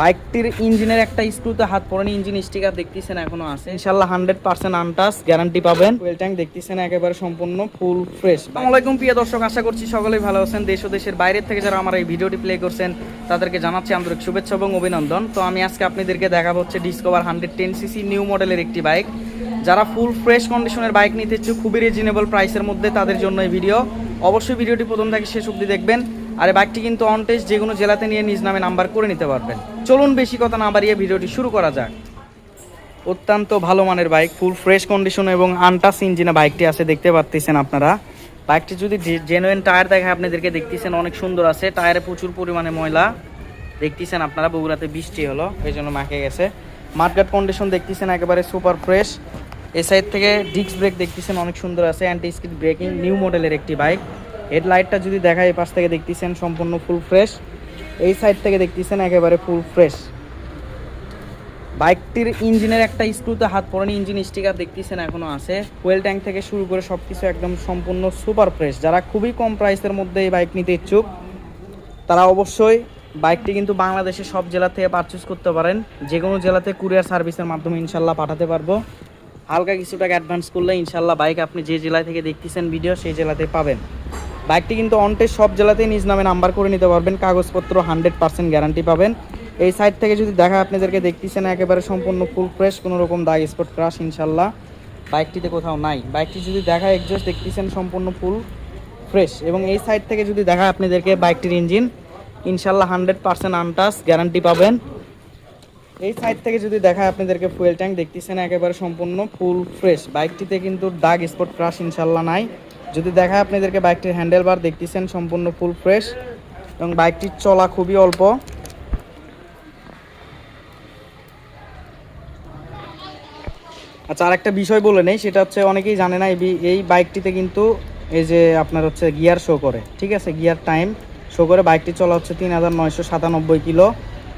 বাইকটির ইঞ্জিনের একটা স্ক্রুতে হাত পড়েনি ইঞ্জিন স্টিকার দেখতেছেন এখনও আছে। ইনশাল্লাহ হান্ড্রেড পার্সেন্ট আনটাস গ্যারান্টি পাবেন। ওয়েল ট্যাঙ্ক দেখতেছেন একেবারে সম্পূর্ণ ফুল ফ্রেশ আসসালামাইকুম প্রিয় দর্শক আশা করছি সকলেই ভালো আছেন। দেশ ও দেশের বাইরের থেকে যারা আমার এই ভিডিওটি প্লে করছেন তাদেরকে জানাচ্ছি আন্তরিক শুভেচ্ছা এবং অভিনন্দন। তো আমি আজকে আপনাদেরকে দেখাবো হচ্ছে Discover hundred ten CC new মডেলের একটি বাইক যারা ফুল ফ্রেশ কন্ডিশনের বাইক নিতে ইচ্ছুক খুবই রিজনেবল প্রাইসের মধ্যে তাদের জন্য এই ভিডিও অবশ্যই ভিডিওটি প্রথম থেকে শেষ অবধি দেখবেন। আর এই বাইকটি কিন্তু অন টেস্ট যে কোনো জেলাতে নিয়ে নিজ নামে নাম্বার করে নিতে পারবেন। চলুন বেশি কথা না বাড়িয়ে ভিডিওটি শুরু করা যাক। অত্যন্ত ভালো মানের বাইক ফুল ফ্রেশ কন্ডিশন এবং আনটাস ইঞ্জিনে বাইকটি আছে, দেখতে পাচ্ছেন আপনারা। বাইকটি যদি জেনুইন টায়ার দেখায়, আপনাদেরকে দেখতেছেন অনেক সুন্দর আছে। টায়ারে প্রচুর পরিমাণে ময়লা, দেখতেছেন আপনারা, বগুড়াতে বৃষ্টি হলো এই জন্য মাখে গেছে। মার্কেট কন্ডিশন দেখতেছেন একেবারে সুপার ফ্রেশ এ সাইড থেকে ডিস্ক ব্রেক দেখতেছেন, অনেক সুন্দর আছে। অ্যান্টি স্কিড ব্রেকিং নিউ মডেলের একটি বাইক হেডলাইটটা যদি দেখায় এই পাশ থেকে দেখতেছেন, সম্পূর্ণ ফুল ফ্রেশ এই সাইড থেকে দেখতেছেন একেবারে ফুল ফ্রেশ বাইকটির ইঞ্জিনের একটা স্ক্রুতে হাত পড়েনি ইঞ্জিন স্টিকার দেখতেছেন এখনও আছে। ফুয়েল ট্যাঙ্ক থেকে শুরু করে সব কিছু একদম সম্পূর্ণ সুপার ফ্রেশ যারা খুবই কম প্রাইসের মধ্যে এই বাইক নিতে ইচ্ছুক, তারা অবশ্যই বাইকটি কিন্তু বাংলাদেশের সব জেলা থেকে পারচেস করতে পারেন। যে কোনো জেলাতে কুরিয়ার সার্ভিসের মাধ্যমে ইনশাল্লাহ পাঠাতে পারব। হালকা কিছু টাকা অ্যাডভান্স করলে ইনশাল্লাহ বাইক আপনি যে জেলা থেকে দেখতেছেন ভিডিও সেই জেলাতে পাবেন। বাইকটি কিন্তু অনটেস্ট সব জেলাতেই নিজ নামে নাম্বার করে নিতে পারবেন, কাগজপত্র হান্ড্রেড পার্সেন্ট গ্যারান্টি পাবেন। এই সাইড থেকে যদি দেখা আপনাদেরকে দেখতেছেন, একেবারে সম্পূর্ণ ফুল ফ্রেশ কোনো রকম দাগ স্পট ক্রাশ ইনশাল্লাহ। বাইকটিতে কোথাও নাই। বাইকটি যদি দেখা একজস্ট দেখতেছেন, সম্পূর্ণ ফুল ফ্রেশ এবং এই সাইড থেকে যদি দেখা আপনাদেরকে বাইকটির ইঞ্জিন ইনশাল্লাহ হান্ড্রেড পার্সেন্ট আনটাস গ্যারান্টি পাবেন। এই সাইড থেকে যদি দেখা আপনাদেরকে ফুয়েল ট্যাঙ্ক দেখতেছেন, একেবারে সম্পূর্ণ ফুল ফ্রেশ বাইকটিতে কিন্তু দাগ স্পট ক্রাশ ইনশাল্লাহ নাই। যদি দেখা আপনাদেরকে বাইকটির হ্যান্ডেল বার দেখতেছেন সম্পূর্ণ ফুল ফ্রেশ এবং বাইকটির চলা খুবই অল্প। আচ্ছা আর একটা বিষয় বলে নেই, সেটা হচ্ছে অনেকেই জানে না, এই এই বাইকটিতে কিন্তু এই যে আপনার হচ্ছে গিয়ার শো করে, ঠিক আছে? গিয়ার টাইম শো করে বাইকটি চলা হচ্ছে তিন হাজার নয়শো সাতানব্বই কিলো।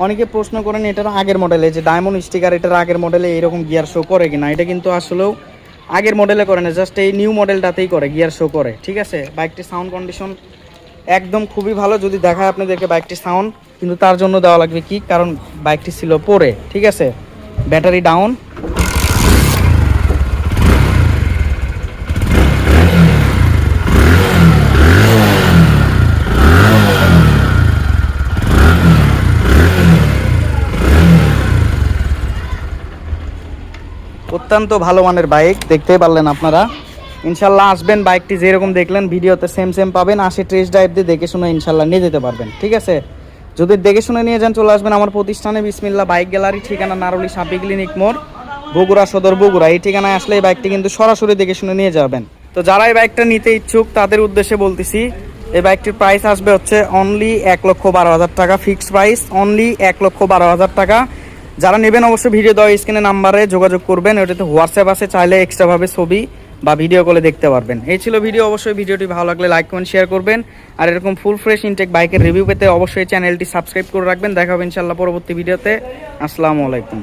অনেকে প্রশ্ন করেন, এটার আগের মডেলে যে ডায়মন্ড স্টিকার এটার আগের মডেলে এরকম গিয়ার শো করে কিনা? এটা কিন্তু আসলেও আগের মডেলে করে না জাস্ট এই নিউ মডেলটাতেই করে গিয়ার শো করে, ঠিক আছে? বাইকটির সাউন্ড কন্ডিশন একদম খুবই ভালো, যদি দেখায় আপনাদেরকে বাইকটির সাউন্ড কিন্তু তার জন্য দেওয়া লাগবে কি? কারণ বাইকটি ছিল পরে, ঠিক আছে? ব্যাটারি ডাউন অত্যন্ত ভালো মানের বাইক, দেখতেই পারলেন আপনারা। ইনশাল্লাহ আসবেন বাইকটি যেরকম দেখলেন, ভিডিওতে সেম সেম পাবেন। আসে টেস্ট ড্রাইভ দিয়ে দেখে শুনে ইনশাল্লাহ নিয়ে যেতে পারবেন, ঠিক আছে? যদি দেখে শুনে নিয়ে যান, চলে আসবেন আমার প্রতিষ্ঠানে বিসমিল্লা বাইক গ্যালারি, ঠিকানা নারুলি সাপি ক্লিনিক মোড়, বগুড়া সদর বগুড়া। এই ঠিকানায় আসলে এই বাইকটি কিন্তু সরাসরি দেখে শুনে নিয়ে যাবেন। তো যারা এই বাইকটা নিতে ইচ্ছুক, তাদের উদ্দেশ্যে বলতেছি, এই বাইকটির প্রাইস আসবে হচ্ছে অনলি এক লক্ষ বারো হাজার টাকা ফিক্সড প্রাইস অনলি এক লক্ষ বারো হাজার টাকা। যারা নেবেন অবশ্যই ভিডিও দেওয়া স্ক্রিনে নাম্বারে যোগাযোগ করবেন। ওটাতে হোয়াটসঅ্যাপ আছে, চাইলে এক্সট্রাভাবে ছবি বা ভিডিও কলে দেখতে পারবেন। এই ছিল ভিডিও অবশ্যই ভিডিওটি ভালো লাগলে লাইক কমেন্ট শেয়ার করবেন। আর এরকম ফুল ফ্রেশ ইনটেক বাইকের রিভিউ পেতে অবশ্যই চ্যানেলটি সাবস্ক্রাইব করে রাখবেন। দেখা হবে ইনশাল্লাহ পরবর্তী ভিডিওতে আসসালামু আলাইকুম।